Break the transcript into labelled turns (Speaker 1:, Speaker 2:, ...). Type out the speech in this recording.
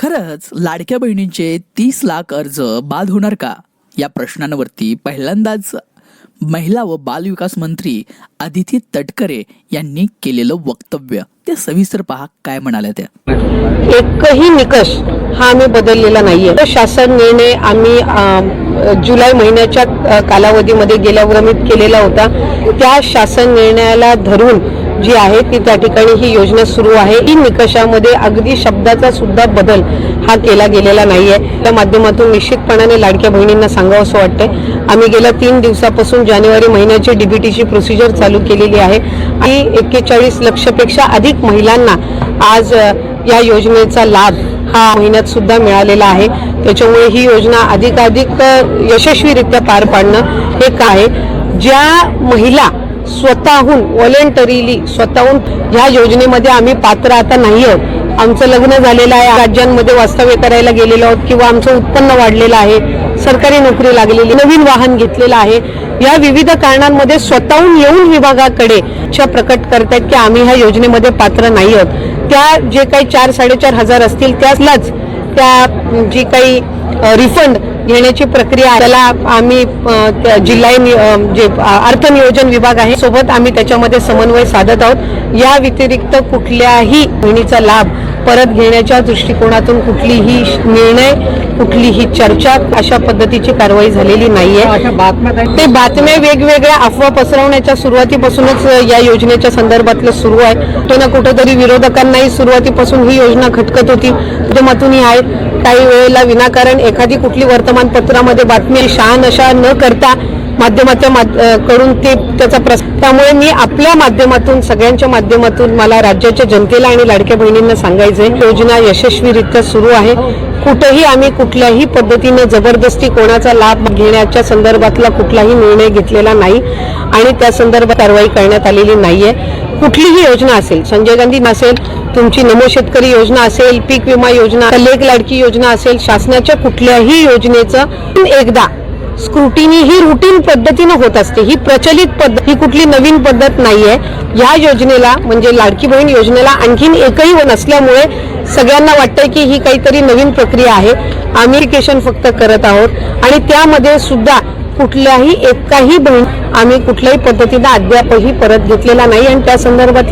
Speaker 1: खरंच लाडक्या बहिणींचे तीस लाख अर्ज बाद होणार का? या प्रश्नांवरती पहिल्यांदाच महिला व बालविकास मंत्री अदिती तटकरे यांनी केलेलं वक्तव्य. ते सविस्तर पहा काय म्हणाल्या त्या.
Speaker 2: एकही निकष हा आम्ही बदललेला नाहीये. शासन निर्णय आम्ही जुलै महिन्याच्या कालावधीमध्ये गेल्या वर्षी केलेला होता. त्या शासन निर्णयाला धरून जी आहे ती त्या ठिकाणी ही योजना सुरू आहे. ही निकषामध्ये अगदी शब्दाचा सुद्धा बदल हा केला गेलेला नाहीये. त्या माध्यमातून निश्चितपणाने लाडक्या बहिणींना सांगावं असं वाटतंय. आम्ही गेल्या तीन दिवसापासून जानेवारी महिन्याची डीबीटीची प्रोसिजर चालू केलेली आहे आणि एक्केचाळीस लक्षपेक्षा अधिक महिलांना आज या योजनेचा लाभ हा महिन्यात सुद्धा मिळालेला आहे. त्याच्यामुळे ही योजना अधिकाधिक यशस्वीरित्या पार पाडणं हे काय? ज्या महिला स्वतःहून व्हॉलेंटरीली स्वतःहून ह्या योजनेमध्ये आम्ही पात्र आता नाही आहोत आमचं लग्न झालेलं आहे राज्यांमध्ये वास्तव्य करायला गेलेलो आहोत किंवा आमचं उत्पन्न वाढलेलं आहे सरकारी नोकरी लागलेली नवीन वाहन घेतलेलं आहे. या विविध कारणांमध्ये स्वतःहून येऊन विभागाकडे इच्छा प्रकट करतायत की आम्ही ह्या योजनेमध्ये पात्र नाही आहोत. त्या जे काही चार साडेचार हजार असतील त्यालाच त्या जी काही रिफंड घेण्याची प्रक्रिया त्याला आम्ही त्या जिल्हा जे अर्थनियोजन अर्थ नियोजन विभाग आहे सोबत आम्ही त्याच्यामध्ये समन्वय साधत आहोत. या व्यतिरिक्त कुठल्याही बहिणीचा लाभ परत घेण्याच्या दृष्टिकोनातून कुठलीही निर्णय कुठलीही चर्चा अशा पद्धतीची कारवाई झालेली नाहीये. ते बातम्या वेगवेगळ्या अफवा पसरवण्याच्या सुरुवातीपासूनच या योजनेच्या संदर्भातलं सुरू आहे. कुठे ना कुठेतरी विरोधकांनाही सुरुवातीपासून ही योजना खटकत होती. माध्यमातून ही आहे. काही वेळेला विनाकारण एखादी कुठली वर्तमानपत्रामध्ये बातमी शहानशा न करता माध्यमाच्या कडून ते त्याचा प्रस त्यामुळे मी आपल्या माध्यमातून सगळ्यांच्या माध्यमातून मला राज्याच्या जनतेला आणि लाडक्या बहिणींना सांगायचंय. योजना यशस्वीरित्या सुरू आहे. कुठेही आम्ही कुठल्याही पद्धतीने जबरदस्ती कोणाचा लाभ घेण्याच्या संदर्भातला कुठलाही निर्णय घेतलेला नाही आणि त्या संदर्भात कारवाई करण्यात आलेली नाहीये. कुठलीही योजना असेल संजय गांधी नसेल तुमची नमो शेतकरी योजना असेल पीक विमा योजना लेख लाडकी योजना असेल शासनाच्या कुठल्याही योजनेचं एकदा स्क्रुटिनी ही रुटीन पद्धतीनं होत असते. ही प्रचलित पद्धत ही कुठली नवीन पद्धत नाहीये. या योजनेला म्हणजे लाडकी बहीण योजनेला आणखीन एकही नसल्यामुळे सगळ्यांना वाटतंय की ही काहीतरी नवीन प्रक्रिया आहे. आम्ही फक्त करत आहोत. आणि त्यामध्ये सुद्धा कुठल्याही एकाही बहीण आम्ही कुठल्याही पद्धतीनं अद्यापही परत घेतलेला नाही. आणि त्या संदर्भात